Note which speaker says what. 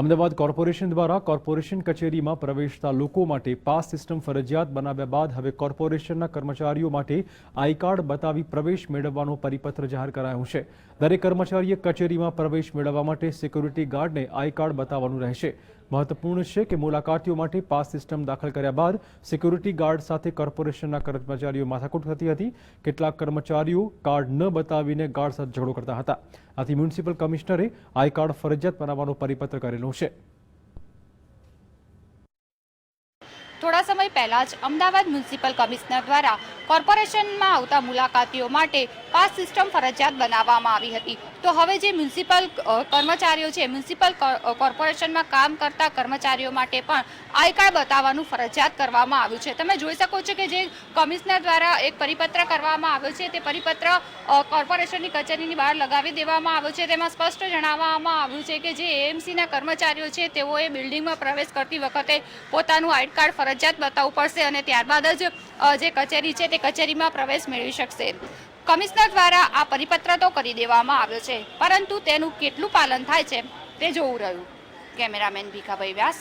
Speaker 1: Ahmedabad corporation દ્વારા corporation કચેરીમાં પ્રવેશતા લોકો માટે પાસ સિસ્ટમ ફરજિયાત બનાવ્યા બાદ હવે કોર્પોરેશનના કર્મચારીઓ માટે આઈ કાર્ડ બતાવી પ્રવેશ મેળવવાનો પરિપત્ર જાહેર કરાયો છે. દરેક કર્મચારીએ કચેરીમાં પ્રવેશ મેળવવા માટે સિક્યુરિટી ગાર્ડને આઈ કાર્ડ બતાવવાનું રહેશે. મહત્વપૂર્ણ છે કે મુલાકાતીઓ માટે પાસ સિસ્ટમ દાખલ કર્યા બાદ સિક્યુરિટી ગાર્ડ સાથે કોર્પોરેશનના કર્મચારીઓ માથાકૂટ થતી હતી. કેટલાક કર્મચારીઓ કાર્ડ ન બતાવીને ગાર્ડ સાથે ઝઘડો કરતા હતા. આથી મ્યુનિસિપલ કમિશનરે આઈ કાર્ડ ફરજિયાત બનાવવાનો પરિપત્ર કરેલો છે.
Speaker 2: થોડા સમય પહેલા જ અમદાવાદ મ્યુનિસિપલ કમિશનર દ્વારા કોર્પોરેશનમાં આવતા મુલાકાતીઓ માટે પાસ સિસ્ટમ ફરજિયાત બનાવવામાં આવી હતી. તો હવે જે મ્યુનિસિપલ કર્મચારીઓ છે, મ્યુનિસિપલ કોર્પોરેશનમાં કામ કરતા કર્મચારીઓ માટે પણ આઈ કાર્ડ બતાવવાનું ફરજિયાત કરવામાં આવ્યું છે. તમે જોઈ શકો છો કે જે કમિશનર દ્વારા એક પરિપત્ર કરવામાં આવ્યો છે, તે પરિપત્ર કોર્પોરેશનની કચેરીની બહાર લગાવી દેવામાં આવ્યો છે. તેમાં સ્પષ્ટ જણાવવામાં આવ્યું છે કે જે એએમસીના કર્મચારીઓ છે, તેઓએ બિલ્ડિંગમાં પ્રવેશ કરતી વખતે પોતાનું આઈ કાર્ડ ફરજિયાત બતાવવું પડશે અને ત્યારબાદ જ જે કચેરી છે તે કચેરીમાં પ્રવેશ મેળવી શકશે. કમિશનર દ્વારા આ પરિપત્ર તો કરી દેવામાં આવ્યો છે, પરંતુ તેનું કેટલું પાલન થાય છે તે જોવું રહ્યું. કેમેરામેન ભીખાભાઈ વ્યાસ